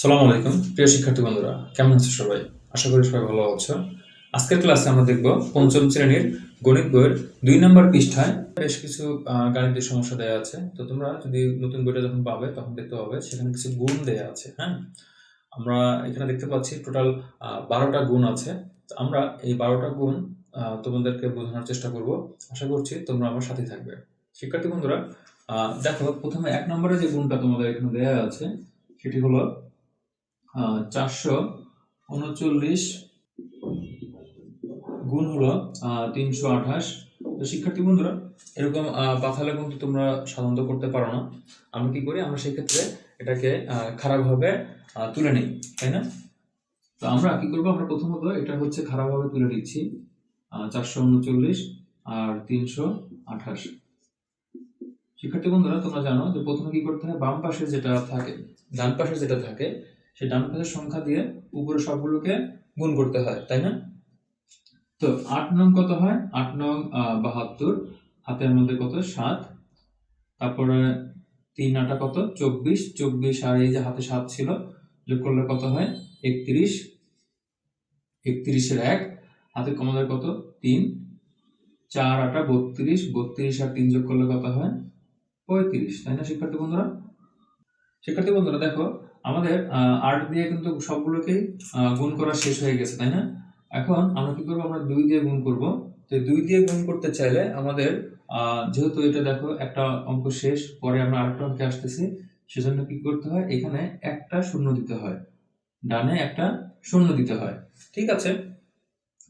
সালাম আলাইকুম, প্রিয় শিক্ষার্থী বন্ধুরা, কেমন আছো সবাই? আশা করি সবাই ভালো আছো। আজকের ক্লাসে আমরা দেখব পঞ্চম শ্রেণির গণিত বইয়ের দুই নম্বর পৃষ্ঠায় বেশ কিছু গাণিতিক সমস্যা দেওয়া আছে। তো তোমরা যদি নতুন বইটা যখন পাবে, তখন দেখতে পাবে সেখানে কিছু গুণ দেওয়া আছে হ্যাঁ? আমরা এখানে দেখতে পাচ্ছি টোটাল বারোটা গুণ আছে। তো আমরা এই বারোটা গুণ তোমাদেরকে বোঝানোর চেষ্টা করব। আশা করছি তোমরা আমার সাথে থাকবে। শিক্ষার্থী বন্ধুরা দেখো, প্রথমে এক নম্বরে যে গুণটা তোমাদের এখানে দেওয়া আছে, সেটি হলো চারশো উনচল্লিশ গুণ হলো তিনশো আঠাশ। তো শিক্ষার্থী বন্ধুরা, এরকম পাথালে কিন্তু তোমরা সাধারণত করতে পারো না। আমরা কি করি, আমরা সেক্ষেত্রে এটাকে খারাপভাবে তুলে নিই, তাই না? তো আমরা কি করব, আমরা প্রথমত এটা হচ্ছে খারাপভাবে তুলে নিচ্ছি চারশো উনচল্লিশ আর তিনশো আঠাশ। শিক্ষার্থী বন্ধুরা, তোমরা জানো যে প্রথমে কি করতে হয়, বাম পাশে যেটা থাকে, ডান পাশে যেটা থাকে সেই ডান পাশের সংখ্যা দিয়ে উপরে সবগুলোকে গুণ করতে হয়, তাই না? তো আট নং কত হয়? আট নং বাহাত্তর। হাতের মধ্যে কত? সাত। তারপরে তিন আটা কত? চব্বিশ। চব্বিশ আর এই যে হাতে সাত ছিল, যোগ করলে কত হয়? একত্রিশ। একত্রিশের এক। হাতে কমাদের কত? তিন। চার আটা বত্রিশ। বত্রিশ আর তিন যোগ করলে কত হয়? পঁয়ত্রিশ। তাই না, শিক্ষার্থী বন্ধুরা? শিক্ষার্থী বন্ধুরা, দেখো আমাদের আট দিয়ে কিন্তু সবগুলোকেই গুণ করা শেষ হয়ে গেছে, তাই না? এখন আমরা কি করব? আমরা দুই দিয়ে গুণ করব। তো দুই দিয়ে গুণ করতে চাইলে আমাদের যেহেতু এটা দেখো একটা অঙ্ক শেষ, পরে আমরা আরেকটা অঙ্কে আসতেছি, সেজন্য কি করতে হয়? এখানে একটা শূন্য দিতে হয়। ডানে একটা শূন্য দিতে হয়। ঠিক আছে?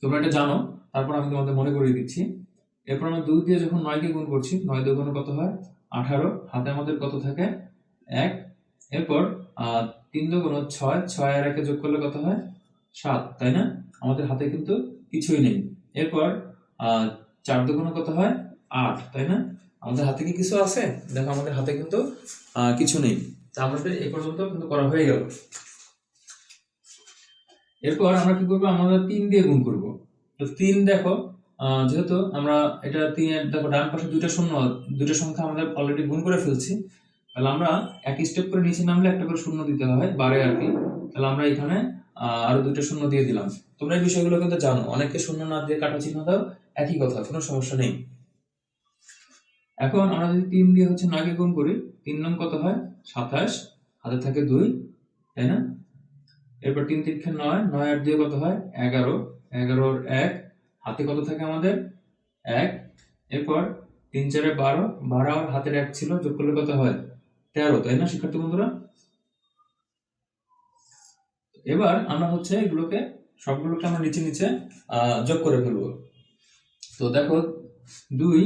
তোমরা এটা জানো। তারপর আমি তোমাদের মনে করিয়ে দিচ্ছি। এরপর আমরা দুই দিয়ে যখন নয়কে গুণ করছি, নয় দুগুণে কত হয়? আঠারো। হাতে আমাদের কত থাকে? এক। এরপর তিন দুগুণ ছয় ছয় আর একে যোগ করলে কত হয়? সাত, তাই না? আমাদের হাতে কিন্তু কিছুই নেই। এরপর চার দুগুণ কত হয়? আট, তাই না? আমাদের হাতে কি কিছু আছে? দেখো, আমাদের হাতে কিন্তু কিছু নেই। তা আমাদের এ পর্যন্ত কিন্তু করা হয়ে গেল। এরপর আমরা কি করব? আমরা তিন দিয়ে গুণ করব। তো তিন দেখো যেহেতু আমরা এটা তিনের, দেখো, ডান পাশে দুইটা শূন্য, দুইটা সংখ্যা আমাদের অলরেডি গুণ করে ফেলছি। তাহলে আমরা এক স্টেপ করে নিচে নামলে একটা করে শূন্য দিতে হয়, বারে আর কি। তাহলে আমরা এখানে আরও দুইটা শূন্য দিয়ে দিলাম। তোমরা এই বিষয়গুলো কিন্তু জানো। অনেকে শূন্য না দিয়ে কাটা চিহ্ন দাও, একই কথা, কোনো সমস্যা নেই। এখন আমরা যদি তিন দিয়ে হচ্ছে নয়কে গুণ করি, তিন নং কত হয়? সাতাশ। হাতে থাকে দুই, তাই না? এরপর তিন তিনখে নয় নয় আট দিয়ে কত হয়? এগারো। এগারোর এক, হাতে কত থাকে আমাদের? এক। এরপর তিন চারে বারো বারো আর হাতের এক ছিল, যোগ করলে কত হয়? তেরো তাই না, শিক্ষার্থী বন্ধুরা? এবার আমরা হচ্ছে এগুলোকে, সবগুলোকে আমরা নিচে নিচে যোগ করে ফেলব। তো দেখো, দুই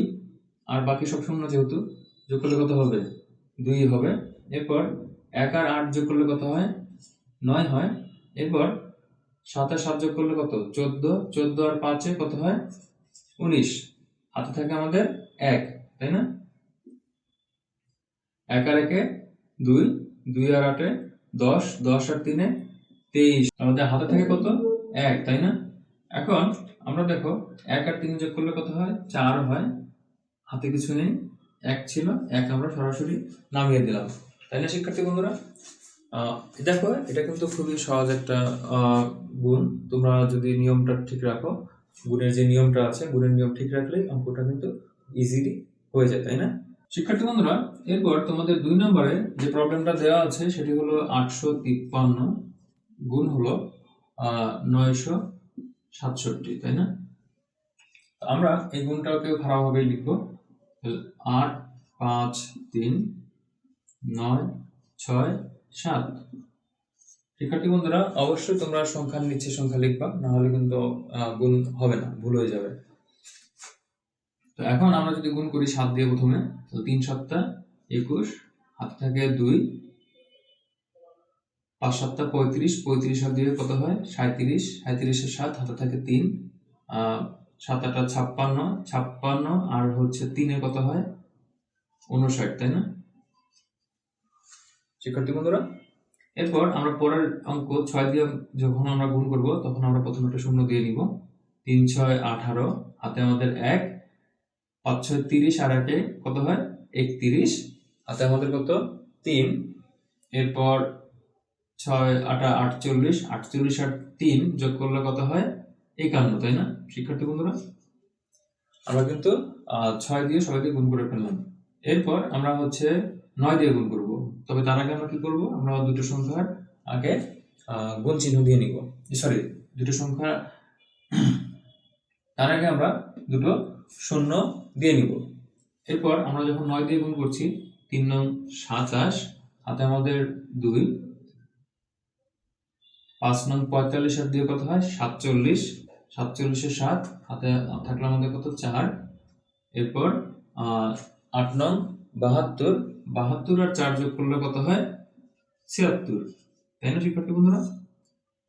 আর বাকি সব শূন্য যেহেতু, যোগ করলে কত হবে? দুই হবে। এরপর এক আর আট যোগ করলে কত হয়? নয় হয়। এরপর সাত আর সাত যোগ করলে কত? চোদ্দ। চোদ্দ আর পাঁচে কত হয়? উনিশ। হাতে থাকে আমাদের এক, তাই না? এক আর একে দুই দুই আর আটে দশ দশ আর তিনে তেইশ। আমাদের হাতে থাকে কত? এক, তাই না? এখন আমরা দেখো এক আর তিন যোগ করলে কত হয়? চার হয়। হাতে কিছু নেই। এক ছিল, এক আমরা সরাসরি নামিয়ে দিলাম। তাই না, শিক্ষার্থী বন্ধুরা? দেখো, এটা কিন্তু খুবই সহজ একটা গুণ। তোমরা যদি নিয়মটা ঠিক রাখো, গুণের যে নিয়মটা আছে, গুণের নিয়ম ঠিক রাখলেই অঙ্কটা কিন্তু ইজিলি হয়ে যায়, তাই না? শিক্ষার্থী বন্ধুরা, এরপর তোমাদের দুই নম্বরে যে প্রবলেমটা দেওয়া আছে, সেটি হলো আটশো তিপ্পান্ন গুণ হলো নয়শো সাতষট্টি, তাই না? আমরা এই গুণটাকেও খারাপভাবেই লিখব। আট, পাঁচ, তিন, নয়, ছয়, সাত। শিক্ষার্থী বন্ধুরা, অবশ্যই তোমরা সংখ্যার নিচে সংখ্যা লিখবা না হলে কিন্তু গুণ হবে না, ভুল হয়ে যাবে। তো এখন আমরা যদি গুণ করি সাত দিয়ে প্রথমে তো তিন সাতটা একুশ, হাতে থাকে দুই, পাঁচ সাতটা পঁয়ত্রিশ পঁয়ত্রিশ হাত দিয়ে কত হয়? সাঁত্রিশ সাঁত্রিশের সাত, হাতে থাকে তিন সাত আটা ছাপ্পান্ন ছাপ্পান্ন আর হচ্ছে তিনে কত হয়? উনষাট, তাই না? শিক্ষার্থী বন্ধুরা, এরপর আমরা পরের অঙ্ক ছয় দিয়ে যখন আমরা গুণ করব, তখন আমরা প্রথমে একটা শূন্য দিয়ে নিব। তিন, ছয়, আঠারো, হাতে আমাদের এক পাঁচ ছয় তিরিশ আর একে কত হয়? একত্রিশ। হাতে আমাদের কত? তিন। এরপর ছয়, আটা, আটচল্লিশ। আটচল্লিশ আর তিন যোগ করলে কত হয়? একান্ন, তাই না? শিক্ষার্থী বন্ধুরা? আমরা কিন্তু ছয় দিয়ে সবাইকে গুণ করে ফেললাম। এরপর আমরা হচ্ছে নয় দিয়ে গুণ করব। তবে তার আগে আমরা কি করব? আমরা দুটো সংখ্যার আগে গুণ চিহ্ন দিয়ে নিব। সরি, দুটো সংখ্যা, তার আগে আমরা দুটো শূন্য দিয়ে নিব। এরপর আমরা যখন নয় দিয়ে গুণ করছি, তিন নং সাতাশ, হাতে আমাদের দুই। পাঁচ নং পঁয়তাল্লিশ আর দিয়ে কত হয়? সাতচল্লিশ। সাতচল্লিশের সাত, হাতে থাকলে আমাদের কত? চার। এরপর আট নং বাহাত্তর। বাহাত্তর আর চার যোগ করলে কত হয়? ছিয়াত্তর। তাই না শিক্ষার্থী বন্ধুরা?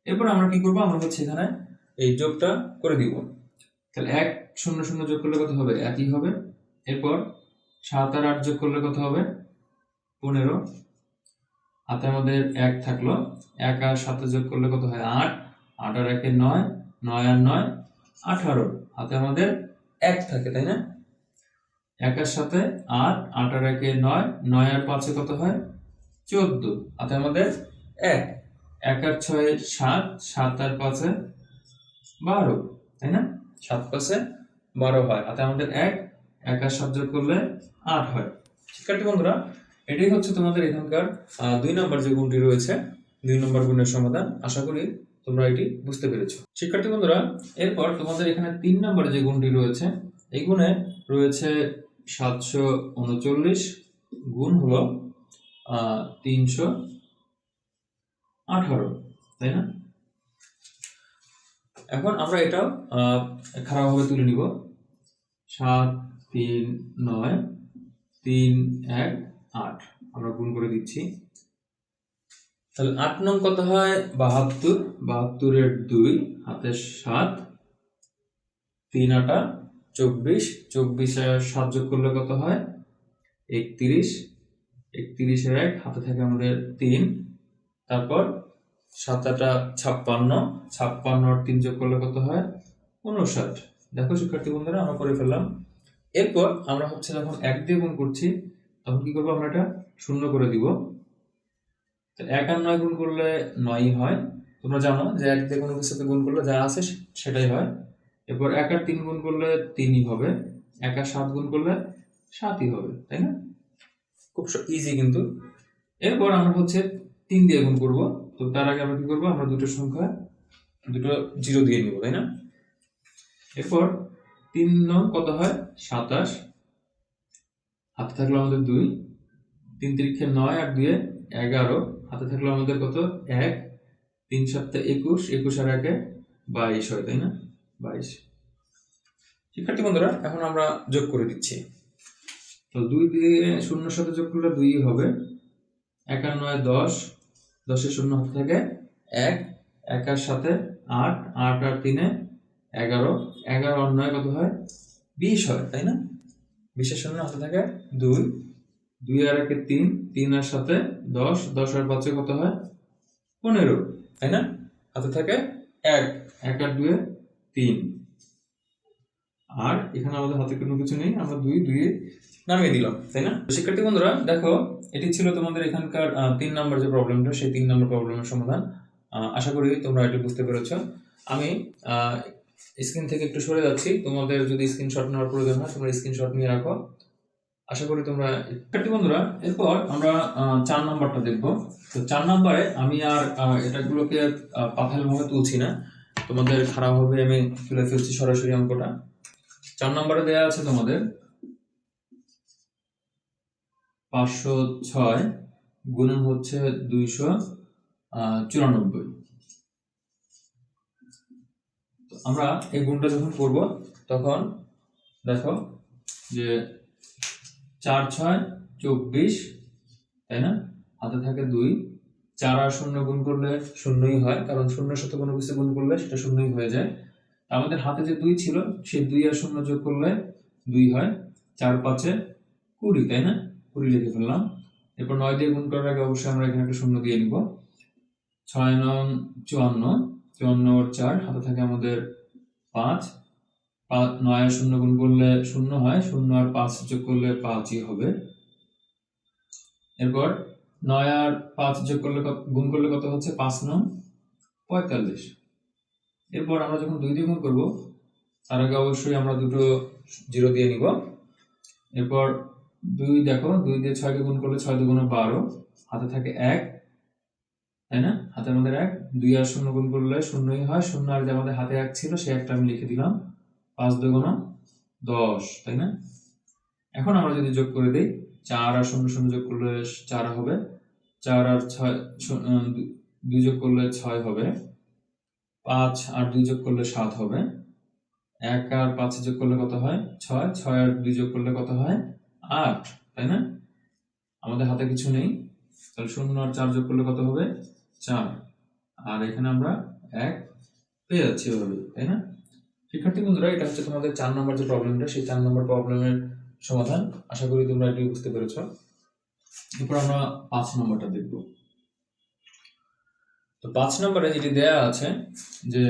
এরপর আমরা কি করব? আমরা হচ্ছে এখানে এই যোগটা করে দিব। তাহলে এক শূন্য শূন্য যোগ করলে কত হবে? একই হবে। এরপর সাত আর আট যোগ করলে কত হবে? পনেরো। হাতে আমাদের এক থাকল। এক আর সাথে যোগ করলে কত হয়? আট। আট আর একে নয়। নয় আর নয়, আঠারো। হাতে আমাদের এক থাকে, তাই না? একের সাথে আট। আট আর একে নয়। নয় আর পাঁচে কত হয়? চোদ্দ। হাতে আমাদের এক। এক আর ছয়ে সাত। সাত আর পাঁচে বারো, তাই না? সাত পাঁচে বারো হয়। হাতে আমাদের এক এক আর যোগ করলে আট হয়। শিক্ষার্থী বন্ধুরা, এটাই হচ্ছে তোমাদের এখানকার দুই নম্বর যে গুণটি রয়েছে, দুই নম্বর গুণের সমাধান। আশা করি তোমরা এটি বুঝতে পেরেছ। শিক্ষার্থী বন্ধুরা, এরপর তোমাদের এখানে তিন নম্বরে যে গুণটি রয়েছে, এই গুণে রয়েছে সাতশো উনচল্লিশ গুণ হলো তিনশো আঠারো, তাই না? এখন আমরা এটা খারাপভাবে তুলে নিব। সাত, তিন, নয়, তিন, এক, আট। আমরা গুণ করে দিচ্ছি। তাহলে আট নং কত হয়? বাহাত্তর। বাহাত্তরের দুই হাতে সাত। তিন, আটা, চব্বিশ। চব্বিশ সাত যোগ করলে কত হয়? একত্রিশ। একত্রিশের এক, হাতে থাকে আমাদের তিন। তারপর সাত আটা ছাপ্পান্ন ছাপ্পান্ন তিন যোগ করলে কত হয়? উনষাট। দেখো শিক্ষার্থী বন্ধুরা, আমরা করে ফেললাম। এরপর আমরা হচ্ছে যখন এক দিয়ে গুণ করছি, তখন কি করব আমরা এটা শূন্য করে দিব। এক আর নয় গুণ করলে নয়ই হয়। তোমরা জানো যে এক দিয়ে কোনো কিছুতে গুণ করলে যা আছে সেটাই হয়। এরপর এক আর তিন গুণ করলে তিনই হবে। এক আর সাত গুণ করলে সাতই হবে, তাই না? খুব ইজি কিন্তু। এরপর আমরা হচ্ছে তিন দিয়ে গুণ করব। তো তার আগে আমরা কি করব? আমরা দুটো সংখ্যা, দুটো জিরো দিয়ে নিব, তাই না? এরপর তিন নং কত হয়? সাতাশ। হাতে থাকল আমাদের দুই। তিন তিরিখে নয় আর দুয়ে এগারো। হাতে থাকল আমাদের কত? এক। তিন সপ্তাহে একুশ একুশ আর একে বাইশ হয়, তাই না? বাইশ। শিক্ষার্থী বন্ধুরা, এখন আমরা যোগ করে দিচ্ছি। তো দুই দিয়ে শূন্যর সাথে যোগ করলে দুই হবে। এক আর নয় দশ। দশের শূন্য হাতে থাকে এক একার সাথে আট আট আর তিনে এগারো। এগারো নয় কত হয়? বিশ হয়, তাই না? বিশের শূন্য হাতে থাকে দুই। দুই আর একে তিন তিন আর সাথে দশ। দশ আর পাঁচে কত হয়? পনেরো, তাই না? হাতে থাকে এক এক আর দুয়ে তিন। আর এখানে আমাদের হাতে কোনো কিছু নেই, আমরা দুই দুই নামিয়ে দিলাম, তাই না? শিক্ষার্থী বন্ধুরা, দেখো, এটি ছিল তোমাদের এখানকার তিন নম্বর যে প্রবলেমটা, সেই তিন নম্বর প্রবলেমের সমাধান। আশা করি তোমরা এটি বুঝতে পেরেছ। আমি স্ক্রিন থেকে একটু সরে যাচ্ছি। তোমাদের যদি স্ক্রিনশট নেওয়ার প্রয়োজন হয়, তোমরা স্ক্রিনশট নিয়ে রাখো। আশা করি তোমরা, শিক্ষার্থী বন্ধুরা, এরপর আমরা চার নম্বরটা দেখব। তো চার নম্বরে আমি আর এটাগুলোকে পাথাল ভাবে তুলছি না। তোমাদের খারাপ হবে, আমি তুলে ফেলছি সরাসরি অঙ্কটা। চার নম্বরে দেওয়া আছে তোমাদের। পাঁচশো ছয় গুণন হচ্ছে দুইশো চুরানব্বই। আমরা এই গুণটা যখন করব, তখন দেখো যে চার ছয় চব্বিশ, তাই না? হাতে থাকে দুই। চার আর শূন্য গুণ করলে শূন্যই হয়, কারণ শূন্যের সাথে কোনো কিছু গুণ করলে সেটা শূন্যই হয়ে যায়। আমাদের হাতে যে দুই ছিল, সেই দুই আর শূন্য যোগ করলে দুই হয় চার পাঁচে কুড়ি, তাই না? কুড়ি লিখে ফেললাম। এরপর নয় দিয়ে গুণ করার আগে অবশ্যই আমরা এখানে একটা শূন্য দিয়ে নিব। ছয় নং চুয়ান্ন চুয়ান্ন চার, হাতে থাকে আমাদের পাঁচ। নয় আর শূন্য গুণ করলে শূন্য হয়, শূন্য আর পাঁচ যোগ করলে পাঁচই হবে। এরপর নয় আর পাঁচ যোগ করলে গুণ করলে কত হচ্ছে? পাঁচ নং পঁয়তাল্লিশ। এরপর আমরা যখন দুই দিয়ে গুণ করব, তার আগে অবশ্যই আমরা দুটো জিরো দিয়ে নিব। এরপর দুই দেখো, দুই দিয়ে ছয়কে গুণ করলে ছয় দুগুণে বারো, হাতে থাকে এক, তাই না? হাতে আমাদের এক, দুই আর শূন্য গুণ করলে শূন্যই হয়, শূন্য আর যে আমাদের হাতে এক ছিল, সে একটা আমি লিখে দিলাম। পাঁচ দুগুণ দশ, তাই না? এখন আমরা যদি যোগ করে দিই, চার আর শূন্য শূন্য যোগ করলে চার হবে, চার আর ছয় দু- দুই যোগ করলে ছয় হবে। পাঁচ আর দুই যোগ করলে সাত হবে। এক আর পাঁচ যোগ করলে কত হয়? ছয়। ছয় আর দুই যোগ করলে কত হয়? আট, তাই না? আমাদের হাতে কিছু নেই। তাহলে শূন্য আর চার যোগ করলে কত হবে? চার। আর এখানে আমরা এক পেয়ে যাচ্ছি এভাবে, তাই না? শিক্ষার্থী বন্ধুরা, এটা হচ্ছে তোমাদের চার নম্বর যে প্রবলেমটা সেই চার নম্বর প্রবলেমের সমাধান। আশা করি তোমরা এটি বুঝতে পেরেছ। এরপর আমরা পাঁচ নম্বরটা দেখব। তো পাঁচ নম্বরে যেটি দেয়া আছে যে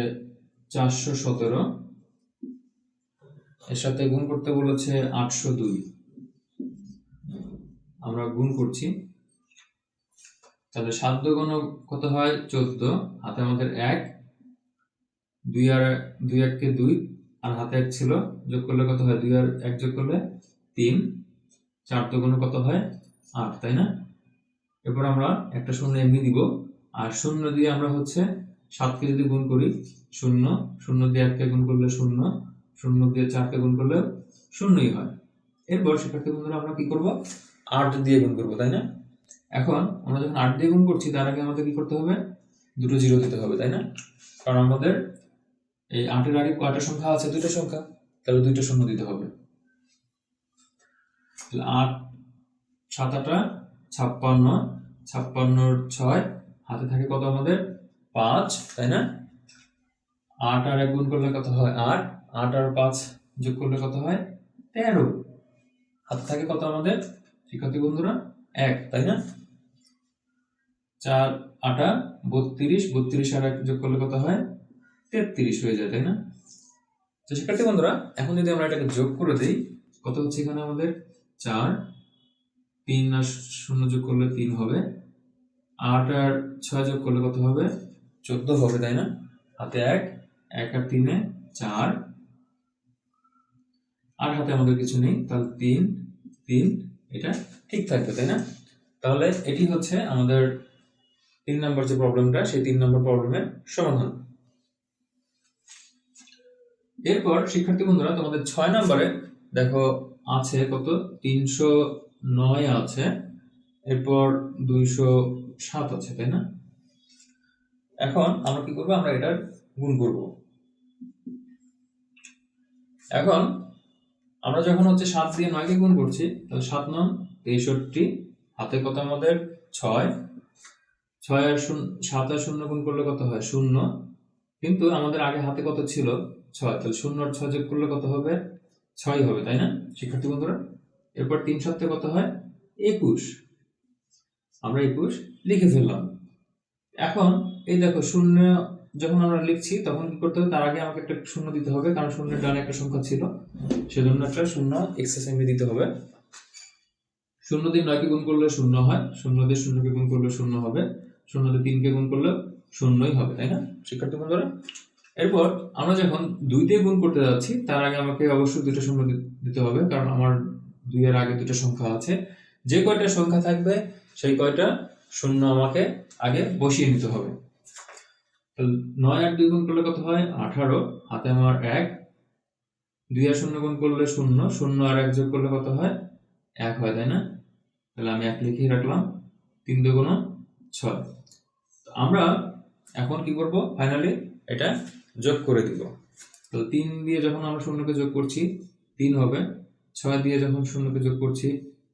চারশো সতেরো, এর সাথে গুণ করতে বলেছে আটশো দুই। আমরা গুণ করছি। তাহলে সাত গুণ কত হয়? চোদ্দ। হাতে আমাদের এক, দুই আর দুই এককে দুই, আর হাতে এক ছিল, যোগ করলে কত হয়? দুই আর এক যোগ করলে তিন। চার দুগুণ কত হয়? আট, তাই না? এরপর আমরা একটা শূন্য এমনি দিব। আর শূন্য দিয়ে আমরা হচ্ছে সাতকে যদি গুণ করি শূন্য শূন্য দিয়ে এককে গুণ করলে শূন্য শূন্য দিয়ে চারকে গুণ করলে শূন্যই হয়। এরপর শিক্ষার্থী বন্ধুরা আমরা কি করব? আট দিয়ে গুণ করব, তাই না? এখন আমরা যখন আট দিয়ে গুণ করছি, তার আগে আমাদের কি করতে হবে? দুটো জিরো দিতে হবে, তাই না? কারণ আমাদের এই আটের আগে কয়টা সংখ্যা আছে? দুটো সংখ্যা। তাহলে দুইটা শূন্য দিতে হবে। আট, সাত আটা ছাপ্পান্ন, ছাপ্পান্নর ছয় হাতে থাকে কত আমাদের? পাঁচ, তাই না? আট আর এক গুণ করলে কত হয়? আট। আট আর পাঁচ যোগ করলে কত হয়? তেরো। হাতে থাকে কত আমাদের? শিক্ষার্থী বন্ধুরা, এক, তাই না? চার, আটা, বত্রিশ। বত্রিশ আর এক যোগ করলে কত হয়? তেত্রিশ হয়ে যায়, তাই না? তো শিক্ষার্থী বন্ধুরা, এখন যদি আমরা এটাকে যোগ করে দিই, কত হচ্ছে এখানে আমাদের? চার। তিন আর শূন্য যোগ করলে তিন হবে। আট আর ছয় যোগ করলে কত হবে? চোদ্দ হবে, তাই না? হাতে এক এক আর তিনে চার। আর হাতে আমাদের কিছু নেই, তাহলে তিন তিন, এটা ঠিক থাকবে, তাই না? তাহলে এটি হচ্ছে আমাদের তিন নম্বর যে প্রবলেমটা সেই তিন নম্বর প্রবলেমের সমাধান। এরপর, শিক্ষার্থী বন্ধুরা, তোমাদের ছয় নম্বরে দেখো আছে কত? তিনশো নয় আছে। এরপর দুইশো সাত আছে, তাই না? এখন আমরা কি করব? আমরা এটার গুণ করব। এখন আমরা যখন হচ্ছে সাত দিয়ে নয়কে গুণ করছি, তাহলে সাত নং তেষট্টি, হাতে কত আমাদের? ছয়। ছয় আর শূন্য, সাত আর শূন্য গুণ করলে কত হয়? শূন্য। কিন্তু আমাদের আগে হাতে কত ছিল? ছয়। তাহলে শূন্য আর ছয় যোগ করলে কত হবে? ছয় হবে, তাই না? শিক্ষার্থী বন্ধুরা, এরপর তিন সপ্তাহে কত হয়? একুশ। আমরা একুশ লিখে ফেললাম। এখন এই দেখো, শূন্য যখন আমরা লিখছি, তখন কি করতে হবে? তার আগে আমাকে একটা শূন্য দিতে হবে, কারণ শূন্যের ডানে একটা সংখ্যা ছিল। সেজন্য একটা শূন্য এক্সেস এমনি দিতে হবে। শূন্য দিয়ে নয়কে গুণ করলে শূন্য হয়, শূন্য দিয়ে শূন্যকে গুণ করলে শূন্য হবে, শূন্য দিয়ে তিনকে গুণ করলে শূন্যই হবে, তাই না? শিক্ষার্থী বন্ধুরা, এরপর আমরা যখন দুই দিয়ে গুণ করতে যাচ্ছি, তার আগে আমাকে অবশ্যই দুটো শূন্য দিতে হবে, কারণ আমার দুইয়ের আগে দুটো সংখ্যা আছে। যে কয়টা সংখ্যা থাকবে, সেই কয়টা শূন্য আমাকে আগে বসিয়ে নিতে হবে। তাহলে নয় আর দুই গুণ করলে কত হয়? আঠারো। হাতে আমার এক। দুই আর শূন্য গুণ করলে শূন্য। শূন্য আর এক যোগ করলে কত হয়? এক হয়, তাই না? তাহলে আমি এক লিখেই রাখলাম। তিন দুগুণ ছয়। তো আমরা এখন কি করব? ফাইনালি এটা যোগ করে দিব। তো তিন দিয়ে যখন আমরা শূন্যকে যোগ করছি, তিন হবে। ছয় দিয়ে যখন শূন্যকে যোগ করছি,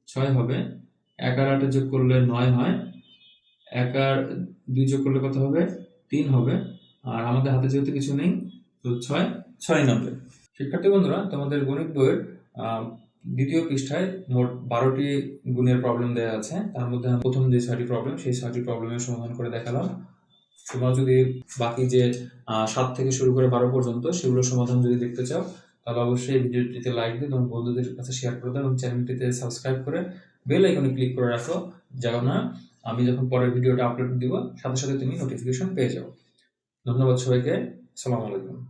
ছয় হবে। এক আর আটে যোগ করলে নয় হয়। এক আর দুই যোগ করলে কত হবে? তিন হবে। আর আমাদের হাতে যেহেতু কিছু নেই, তো ছয় ছয় নামবে শিক্ষার্থী বন্ধুরা, তোমাদের গণিত বইয়ের দ্বিতীয় পৃষ্ঠায় মোট বারোটি গুণের প্রবলেম দেওয়া আছে। তার মধ্যে প্রথম যে ছয়টি প্রবলেম সেই ছয়টি প্রবলেমের সমাধান করে দেখালাম। তোমরা যদি বাকি যে সাত থেকে শুরু করে বারো পর্যন্ত সেগুলোর সমাধান যদি দেখতে চাও, তাহলে অবশ্যই ভিডিওটিতে লাইক দিয়ে তোমার বন্ধুদের কাছে শেয়ার করে দাও এবং চ্যানেলটিতে সাবস্ক্রাইব করে বেল আইকনে ক্লিক করে রাখো। যেন না আমি যখন পরের ভিডিওটা আপলোড দিব, সাথে সাথে তুমি নোটিফিকেশন পেয়ে যাও। ধন্যবাদ সবাইকে। সালাম আলাইকুম।